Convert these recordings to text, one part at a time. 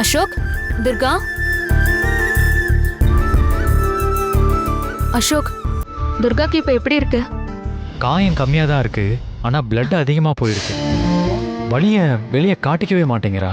அசோக் துர்கா? அசோக் துர்காக்கு இப்ப எப்படி இருக்கு? காயம் கம்மியாக தான் இருக்கு. ஆனால் பிளட் அதிகமாக போயிருக்கு வலியை வெளியே காட்டிக்கவே மாட்டேங்கிறா.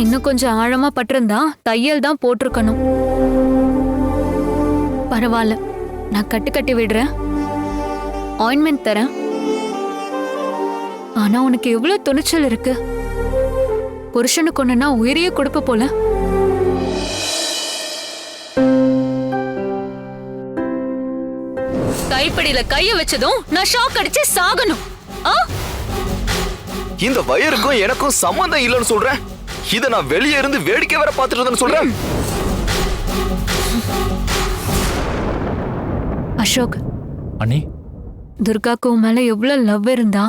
இன்னும் கொஞ்சம் ஆழமா பட்டிருந்தா தையல் தான் போட்டிருக்கணும். பரவாயில்ல. நான் கட்டு கட்டி விடுறேன். ஆயின்மெண்ட் தரேன். ஆனா உனக்கு எவ்வளவு துணிச்சல் இருக்கு? புருஷனுக்கு ஒண்ணுனா உயிரையே கொடுப்ப போல. கைப்படியில கைய வச்சதும் நான் ஷாக் அடிச்சு சாகணும். ஆ? இந்த வயருக்கும் எனக்கும் சம்மந்தம் இல்லைன்னு சொல்றேன். இத நான் வெளியே இருந்து வேடிக்கை வேற பார்த்துட்டு இருந்தேன்னு சொல்றேன். அசோக். அண்ணி. துர்காக்கு மேல எவ்வளவு லவ் இருந்தா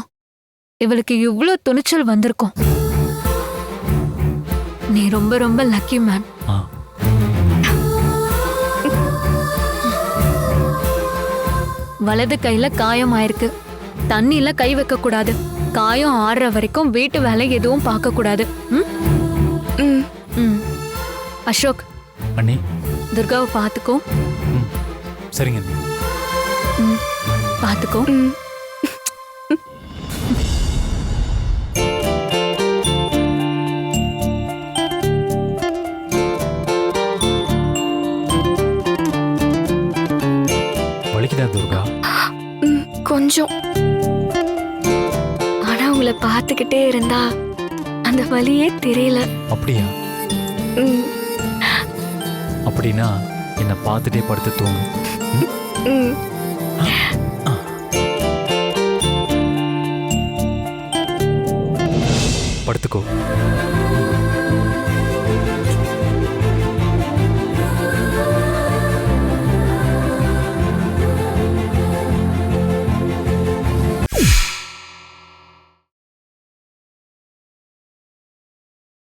இவளுக்கு இவ்ளோ துணிச்சல் வந்திருக்கும். நீ ரொம்ப ரொம்ப லக்கி மேன். வலது கையில காயம் ஆயிருக்கு. தண்ணியில கை வைக்க கூடாது காயம் ஆறுற வரைக்கும் வீட்டு வேலை எதுவும் பார்க்க கூடாது ம்? ம். அசோக். அண்ணி. துர்காவை பாத்துக்கோ ம். சரிங்க அண்ணி. ம். பாத்துக்கோ வலிக்குதா துர்கா? ம், கொஞ்சம். ஆனா உங்களை பார்த்துக்கிட்டே இருந்தா அந்த வலியே தெரியல. அப்படியா? அப்படின்னா என்னை பார்த்துட்டே படுத்து தூங்கு.